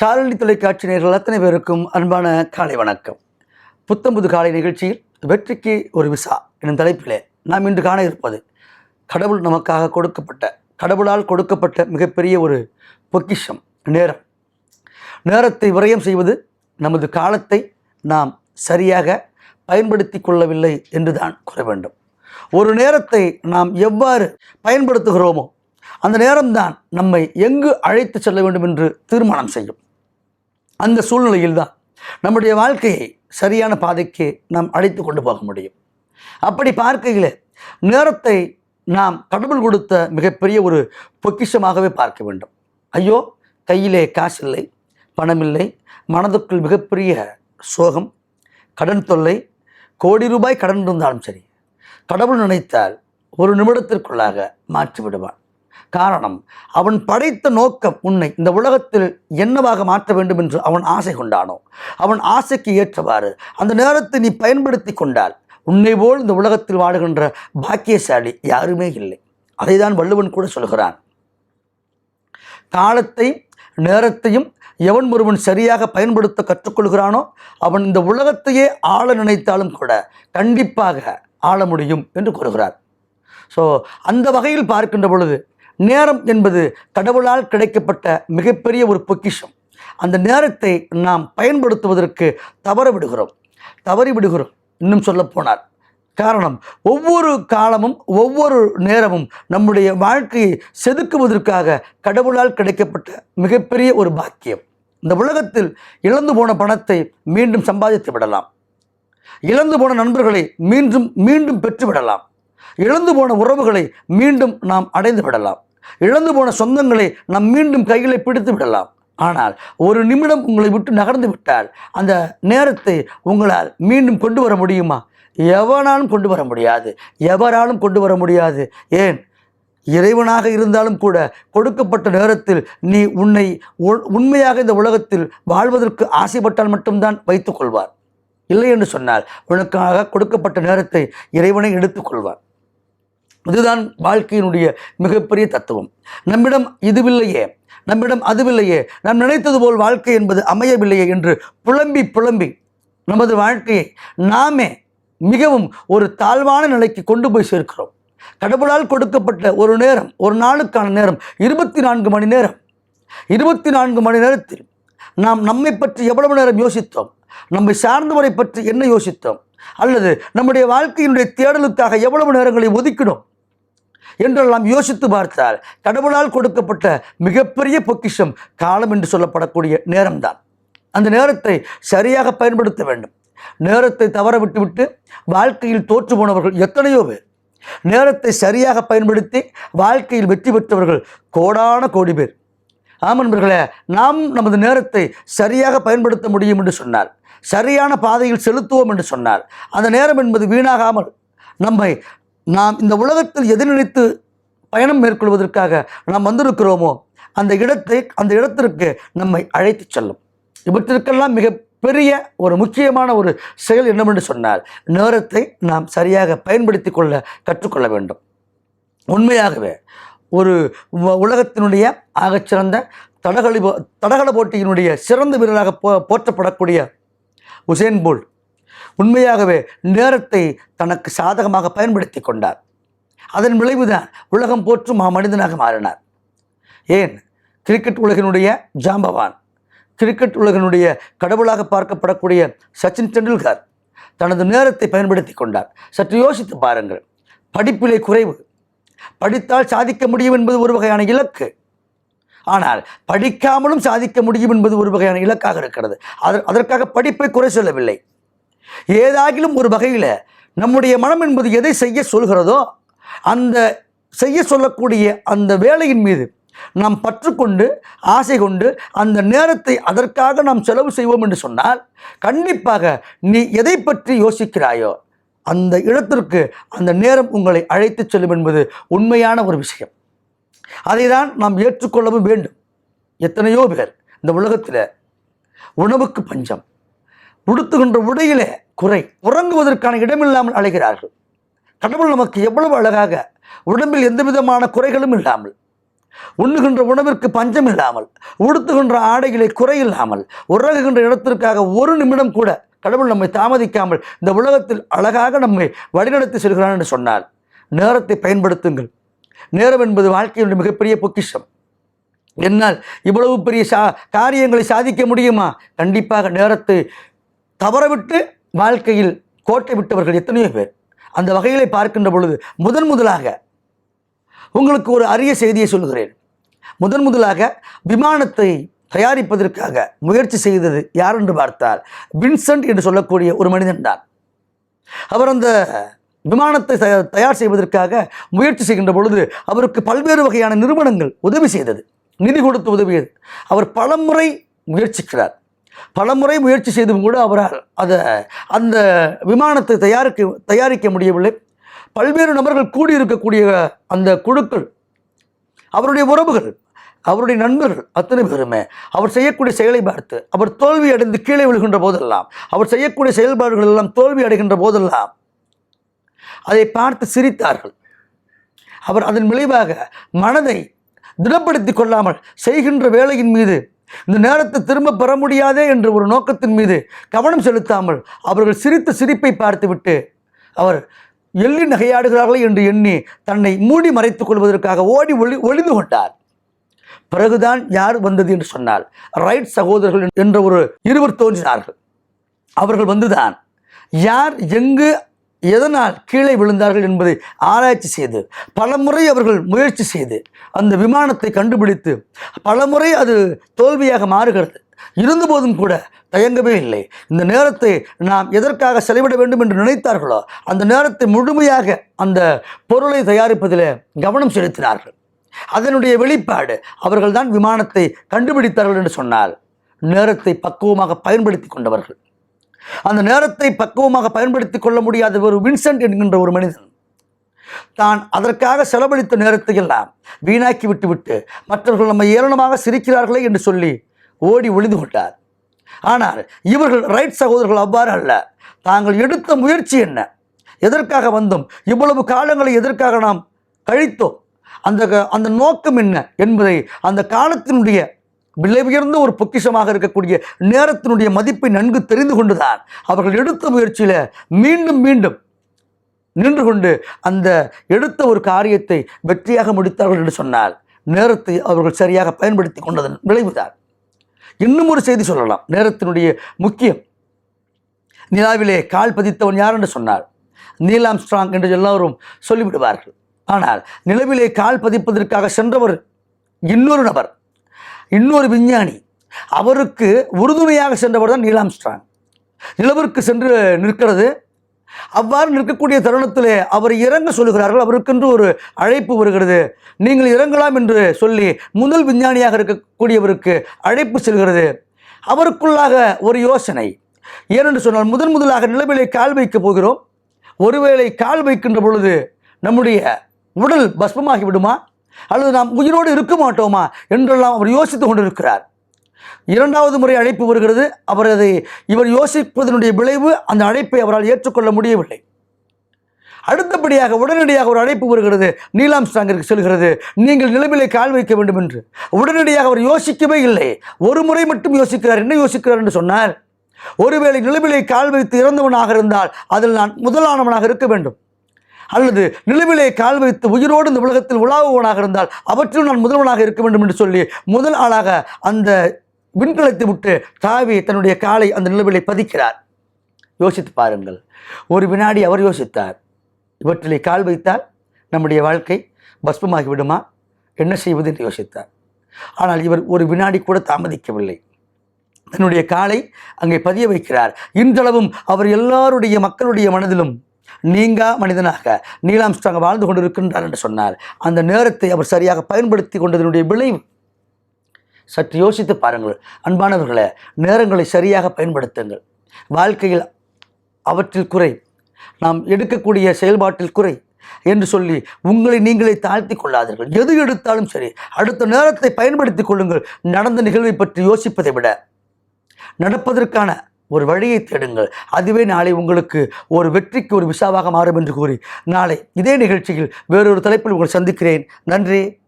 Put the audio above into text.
சாரணி தொலைக்காட்சி நேர்கள் அத்தனை பேருக்கும் அன்பான காலை வணக்கம். புத்தம்புது காலை நிகழ்ச்சியில் வெற்றிக்கு ஒரு விசா எனும் தலைப்பிலே நாம் இன்று காண இருப்பது கடவுள் நமக்காக கொடுக்கப்பட்ட கடவுளால் கொடுக்கப்பட்ட மிகப்பெரிய ஒரு பொக்கிஷம் நேரம். நேரத்தை விரயம் செய்வது நமது காலத்தை நாம் சரியாக பயன்படுத்தி கொள்ளவில்லை என்றுதான் கூற வேண்டும். ஒரு நேரத்தை நாம் எவ்வாறு பயன்படுத்துகிறோமோ அந்த நேரம்தான் நம்மை எங்கு அழைத்து செல்ல வேண்டும் என்று தீர்மானம் செய்யும். அந்த சூழ்நிலையில்தான் நம்முடைய வாழ்க்கையை சரியான பாதைக்கு நாம் அழைத்து கொண்டு போக முடியும். அப்படி பார்க்கையில் நேரத்தை நாம் கடவுள் கொடுத்த மிகப்பெரிய ஒரு பொக்கிஷமாகவே பார்க்க வேண்டும். ஐயோ கையிலே காசு இல்லை பணமில்லை மனதுக்குள் மிகப்பெரிய சோகம் கடன் தொல்லை கோடி ரூபாய் கடன் இருந்தாலும் சரி கடவுள் நினைத்தால் ஒரு நிமிடத்திற்குள்ளாக மாற்றி விடுவான் காரணம் அவன் படைத்த நோக்கம் உன்னை இந்த உலகத்தில் என்னவாக மாற்ற வேண்டும் என்று அவன் ஆசை கொண்டானோ? அவன் ஆசைக்கு ஏற்றவாறு அந்த நேரத்தை நீ பயன்படுத்தி கொண்டால் உன்னை போல் இந்த உலகத்தில் வாடுகின்ற பாக்கியசாலி யாருமே இல்லை. அதைதான் வள்ளுவன் கூட சொல்கிறான். காலத்தை நேரத்தையும் எவன் ஒருவன் சரியாக பயன்படுத்த கற்றுக்கொள்கிறானோ அவன் இந்த உலகத்தையே ஆள நினைத்தாலும் கூட கண்டிப்பாக ஆள முடியும் என்று கூறுகிறார். ஸோ அந்த வகையில் பார்க்கின்ற பொழுது நேரம் என்பது கடவுளால் கிடைக்கப்பட்ட மிகப்பெரிய ஒரு பொக்கிஷம். அந்த நேரத்தை நாம் பயன்படுத்துவதற்கு தவற விடுகிறோம். தவறி விடுகிறோம். இன்னும் சொல்லப்போனார் காரணம் ஒவ்வொரு காலமும் ஒவ்வொரு நேரமும் நம்முடைய வாழ்க்கையை செதுக்குவதற்காக கடவுளால் கிடைக்கப்பட்ட மிகப்பெரிய ஒரு பாக்கியம். இந்த உலகத்தில் இழந்து போன பணத்தை மீண்டும் சம்பாதித்து விடலாம். இழந்து போன நண்பர்களை மீண்டும் மீண்டும் பெற்று விடலாம். இழந்து போன உறவுகளை மீண்டும் நாம் அடைந்து விடலாம். இழந்து போன சொந்தங்களை நாம் மீண்டும் கைகளை பிடித்து விடலாம். ஆனால் ஒரு நிமிடம் உங்களை விட்டு நகர்ந்து விட்டால் அந்த நேரத்தை உங்களால் மீண்டும் கொண்டு வர முடியுமா? எவனாலும் கொண்டு வர முடியாது. எவராலும் கொண்டு வர முடியாது. ஏன்? இறைவனாக இருந்தாலும் கூட கொடுக்கப்பட்ட நேரத்தில் நீ உன்னை உண்மையாக இந்த உலகத்தில் வாழ்வதற்கு ஆசைப்பட்டால் மட்டும்தான் வைத்துக்கொள்வார் இல்லை என்று சொன்னால் உனக்காக கொடுக்கப்பட்ட நேரத்தை இறைவனை எடுத்துக்கொள்வார் இதுதான் வாழ்க்கையினுடைய மிகப்பெரிய தத்துவம். நம்மிடம் இதுவில்லையே நம்மிடம் அதுவில்லையே நாம் நினைத்தது போல் வாழ்க்கை என்பது அமையவில்லையே என்று புலம்பி புலம்பி நமது வாழ்க்கையை நாமே மிகவும் ஒரு தாழ்வான நிலைக்கு கொண்டு போய் சேர்க்கிறோம். கடவுளால் கொடுக்கப்பட்ட ஒரு நேரம் ஒரு நாளுக்கான நேரம் இருபத்தி நான்கு மணி நேரம். இருபத்தி நான்கு மணி நேரத்தில் நாம் நம்மை பற்றி எவ்வளவு நேரம் யோசித்தோம்? நம்மை சார்ந்தவரை பற்றி என்ன யோசித்தோம்? அல்லது நம்முடைய வாழ்க்கையினுடைய தேடலுக்காக எவ்வளவு நேரங்களை ஒதுக்கினோம்? என்றெல்லாம் யோசித்து பார்த்தால் கடவுளால் கொடுக்கப்பட்ட மிகப்பெரிய பொக்கிஷம் காலம் என்று சொல்லப்படக்கூடிய நேரம்தான். அந்த நேரத்தை சரியாக பயன்படுத்த வேண்டும். நேரத்தை தவற விட்டுவிட்டு வாழ்க்கையில் தோற்று போனவர்கள் எத்தனையோ பேர். நேரத்தை சரியாக பயன்படுத்தி வாழ்க்கையில் வெற்றி பெற்றவர்கள் கோடான கோடி பேர். ஆமன்பர்களே நாம் நமது நேரத்தை சரியாக பயன்படுத்த முடியும் என்று சொன்னார் சரியான பாதையில் செலுத்துவோம் என்று சொன்னார் அந்த நேரம் என்பது வீணாகாமல் நம்மை நாம் இந்த உலகத்தில் எதை நினைத்து பயணம் மேற்கொள்வதற்காக நாம் வந்திருக்கிறோமோ அந்த இடத்தை அந்த இடத்திற்கு நம்மை அழைத்து செல்லும். இவற்றிற்கெல்லாம் மிக பெரிய ஒரு முக்கியமான ஒரு செயல் என்னவென்று சொன்னால் நேரத்தை நாம் சரியாக பயன்படுத்தி கொள்ள கற்றுக்கொள்ள வேண்டும். உண்மையாகவே ஒரு உலகத்தினுடைய ஆகச்சிறந்த தடகளி தடகள போட்டியினுடைய சிறந்த வீரராக போ போற்றப்படக்கூடிய உசேன் போல்ட் உண்மையாகவே நேரத்தை தனக்கு சாதகமாக பயன்படுத்தி கொண்டார். அதன் விளைவுதான் உலகம் போற்றும் மா மனிதனாக மாறினார். ஏன்? கிரிக்கெட் உலகினுடைய ஜாம்பவான். கிரிக்கெட் உலகினுடைய கடவுளாக பார்க்கப்படக்கூடிய சச்சின் டெண்டுல்கர் தனது நேரத்தை பயன்படுத்தி கொண்டார். சற்று யோசித்து பாருங்கள். படிப்பிலே குறைவு. படித்தால் சாதிக்க முடியும் என்பது ஒரு வகையான இலக்கு. ஆனால் படிக்காமலும் சாதிக்க முடியும் என்பது ஒரு வகையான இலக்காக இருக்கிறது. அதற்காக படிப்பை குறை சொல்லவில்லை. ஏதாகிலும் ஒரு வகையில் நம்முடைய மனம் என்பது எதை செய்ய சொல்கிறதோ அந்த செய்ய சொல்லக்கூடிய அந்த வேலையின் மீது நாம் பற்றுக்கொண்டு ஆசை கொண்டு அந்த நேரத்தை அதற்காக நாம் செலவு செய்வோம் என்று சொன்னால் கண்டிப்பாக நீ எதை பற்றி யோசிக்கிறாயோ அந்த இடத்திற்கு அந்த நேரம் உங்களை அழைத்துச் செல்லும் என்பது உண்மையான ஒரு விஷயம். அதை தான் நாம் ஏற்றுக்கொள்ளவும் வேண்டும். எத்தனையோ பேர் இந்த உலகத்தில் உணவுக்கு பஞ்சம். உடுத்துகின்ற உடையிலே குறை உறங்குவதற்கான இடமில்லாமல் அழைகிறார்கள் கடவுள் நமக்கு எவ்வளவு அழகாக உடம்பில் எந்த விதமான குறைகளும் இல்லாமல் உண்ணுகின்ற உணவிற்கு பஞ்சம் இல்லாமல் உடுத்துகின்ற ஆடைகளை குறையில்லாமல் உறகுகின்ற இடத்திற்காக ஒரு நிமிடம் கூட கடவுள் நம்மை தாமதிக்காமல் இந்த உலகத்தில் அழகாக நம்மை வழிநடத்தி செல்கிறான் என்று சொன்னார் நேரத்தை பயன்படுத்துங்கள். நேரம் என்பது வாழ்க்கையினுடைய மிகப்பெரிய பொக்கிஷம். என்னால் இவ்வளவு பெரிய சா காரியங்களை சாதிக்க முடியுமா? கண்டிப்பாக நேரத்தை தவறவிட்டு வாழ்க்கையில் கோட்டை விட்டவர்கள் எத்தனையோ பேர். அந்த வகையிலே பார்க்கின்ற பொழுது முதன் முதலாக உங்களுக்கு ஒரு அரிய செய்தியை சொல்கிறேன் முதன் முதலாக விமானத்தை தயாரிப்பதற்காக முயற்சி செய்தது யார் என்று பார்த்தால் வின்சென்ட் என்று சொல்லக்கூடிய ஒரு மனிதன் தான். அவர் அந்த விமானத்தை தயார் செய்வதற்காக முயற்சி செய்கின்ற பொழுது அவருக்கு பல்வேறு வகையான நிறுவனங்கள் உதவி செய்தது. நிதி கொடுத்து உதவியது. அவர் பலமுறை முயற்சிக்கிறார். பலமுறை முயற்சி செய்தும் கூட அவரால் அதை அந்த விமானத்தை தயாரிக்க தயாரிக்க முடியவில்லை. பல்வேறு நபர்கள் கூடியிருக்கக்கூடிய அந்த குழுக்கள் அவருடைய உறவுகள் அவருடைய நண்பர்கள் அத்தனை பேருமே அவர் செய்யக்கூடிய செயலை பார்த்து அவர் தோல்வி அடைந்து கீழே விழுகின்ற போதெல்லாம் அவர் செய்யக்கூடிய செயல்பாடுகள் எல்லாம் தோல்வி அடைகின்ற போதெல்லாம் அதை பார்த்து சிரித்தார்கள். அவர் அதன் விளைவாக மனதை திடப்படுத்தி கொள்ளாமல் செய்கின்ற வேலையின் மீது இந்த நேரத்தை திரும்ப பெற முடியாதே என்ற ஒரு நோக்கத்தின் மீது கவனம் செலுத்தாமல் அவர்கள் சிரித்த சிரிப்பை பார்த்துவிட்டு அவர் எள்ளி நகையாடுகிறார்களே என்று எண்ணி தன்னை மூடி மறைத்துக் கொள்வதற்காக ஓடி ஒளி ஒளிந்து கொண்டார். பிறகுதான் யார் வந்தது என்று சொன்னால் ரைட் சகோதரர்கள் என்ற ஒரு இருவர் தோன்றினார்கள். அவர்கள் வந்துதான். யார் எங்கு எதனால் கீழே விழுந்தார்கள் என்பதை ஆராய்ச்சி செய்து பலமுறை அவர்கள் முயற்சி செய்து அந்த விமானத்தை கண்டுபிடித்து பலமுறை அது தோல்வியாக மாறுகிறது. இருந்தபோதும் கூட தயங்கவே இல்லை. இந்த நேரத்தை நாம் எதற்காக செலவிட வேண்டும் என்று நினைத்தார்களோ அந்த நேரத்தை முழுமையாக அந்த பொருளை தயாரிப்பதில் கவனம் செலுத்தினார்கள். அதனுடைய வெளிப்பாடு அவர்கள்தான் விமானத்தை கண்டுபிடித்தார்கள் என்று சொன்னால் நேரத்தை பக்குவமாக பயன்படுத்தி கொண்டவர்கள். அந்த நேரத்தை பக்குவமாக பயன்படுத்தி கொள்ள முடியாத ஒரு வின்சென்ட் என்கின்ற ஒரு மனிதன் தான் அதற்காக செலவழித்த நேரத்தை எல்லாம் வீணாக்கி விட்டுவிட்டு மற்றவர்கள் நம்ம ஏளனமாக சிரிக்கிறார்களே என்று சொல்லி ஓடி ஒளிந்து கொண்டார். ஆனால் இவர்கள் ரைட் சகோதரர்கள் அவ்வாறு அல்ல. தாங்கள் எடுத்த முயற்சி என்ன? எதற்காக வந்தோம்? இவ்வளவு காலங்களை எதற்காக நாம் கழித்தோம்? அந்த க- அந்த நோக்கம் என்ன என்பதை அந்த காலத்தினுடைய விலையுயர்ந்த ஒரு பொக்கிஷமாக இருக்கக்கூடிய நேரத்தினுடைய மதிப்பை நன்கு தெரிந்து கொண்டுதான் அவர்கள் எடுத்த முயற்சியில் மீண்டும் மீண்டும் நின்று கொண்டு அந்த எடுத்த ஒரு காரியத்தை வெற்றியாக முடித்தார்கள் என்று சொன்னால் நேரத்தை அவர்கள் சரியாக பயன்படுத்தி கொண்டதன் விளைவுதான். இன்னும் ஒரு செய்தி சொல்லலாம். நேரத்தினுடைய முக்கியம். நிலாவிலே கால் பதித்தவன் யார் என்று சொன்னார் நீலாம் ஸ்ட்ராங் என்று எல்லோரும் சொல்லிவிடுவார்கள். ஆனால் நிலவிலே கால் பதிப்பதற்காக சென்றவர் இன்னொரு நபர். இன்னொரு விஞ்ஞானி. அவருக்கு உறுதுணையாக சென்றவர் தான் நீலாம் ஸ்ட்ராங் நிலவிற்கு சென்று நிற்கிறது. அவ்வாறு நிற்கக்கூடிய தருணத்திலே அவர் இறங்க சொல்லுகிறார்கள். அவருக்கென்று ஒரு அழைப்பு வருகிறது. நீங்கள் இறங்கலாம் என்று சொல்லி முதல் விஞ்ஞானியாக இருக்கக்கூடியவருக்கு அழைப்பு செல்கிறது. அவருக்குள்ளாக ஒரு யோசனை. ஏனென்று சொன்னால் முதன் முதலாக நிலவிலே கால் வைக்கப் போகிறோம். ஒருவேளை கால் வைக்கின்ற பொழுது நம்முடைய உடல் பஸ்மமாகி விடுமா அல்லது நாம் உயிரோடு இருக்க மாட்டோமா என்றெல்லாம் அவர் யோசித்துக் கொண்டிருக்கிறார். இரண்டாவது முறை அழைப்பு வருகிறது. அவரது இவர் யோசிப்பதனுடைய விளைவு அந்த அழைப்பை அவரால் ஏற்றுக்கொள்ள முடியவில்லை. அடுத்தபடியாக உடனடியாக ஒரு அழைப்பு வருகிறது. நீலாம் ஸ்டாங்கிற்கு செல்கிறது. நீங்கள் நிலைமையிலே கால் வைக்க வேண்டும் என்று. உடனடியாக அவர் யோசிக்கவே இல்லை. ஒரு முறை மட்டும் யோசிக்கிறார். என்ன யோசிக்கிறார் என்று சொன்னார் ஒருவேளை நிலைமையிலே கால் வைத்து இறந்தவனாக இருந்தால் அதில் நான் முதலானவனாக இருக்க வேண்டும். அல்லது நிலவிலே கால் வைத்து உயிரோடு இந்த உலகத்தில் உலாவுவனாக இருந்தால் அவற்றிலும் நான் முதல்வனாக இருக்க வேண்டும் என்று சொல்லி முதல் ஆளாக அந்த விண்கலத்தை விட்டு தாவி தன்னுடைய காலை அந்த நிலவிலை பதிக்கிறார். யோசித்து பாருங்கள். ஒரு வினாடி அவர் யோசித்தார். இவற்றிலே கால் வைத்தால் நம்முடைய வாழ்க்கை பஸ்மமாகி விடுமா என்ன செய்வது என்று யோசித்தார். ஆனால் இவர் ஒரு வினாடி கூட தாமதிக்கவில்லை. தன்னுடைய காலை அங்கே பதிய வைக்கிறார். இன்றளவும் அவர் எல்லாருடைய மக்களுடைய மனதிலும் நீங்கா மனிதனாக நீலாம் ஸ்ட்ராங் வாழ்ந்து கொண்டிருக்கின்றார் என்று சொன்னார். அந்த நேரத்தை அவர் சரியாக பயன்படுத்தி கொண்டதனுடைய விளைவு. சற்று யோசித்து பாருங்கள். அன்பானவர்களே நேரங்களை சரியாக பயன்படுத்துங்கள். வாழ்க்கையில் அவற்றில் குறை நாம் எடுக்கக்கூடிய செயல்பாட்டில் குறை என்று சொல்லி உங்களை நீங்களே தாழ்த்தி கொள்ளாதீர்கள். எது எடுத்தாலும் சரி அடுத்த நேரத்தை பயன்படுத்திக் கொள்ளுங்கள். நடந்த நிகழ்வை பற்றி யோசிப்பதை விட நடப்பதற்கான ஒரு வழியை தேடுங்கள். அதுவே நாளை உங்களுக்கு ஒரு வெற்றிக்கு ஒரு விசாவாக மாறும் என்று கூறி நாளை இதே நிகழ்ச்சியில் வேறொரு தலைப்பில் உங்களை சந்திக்கிறேன். நன்றி.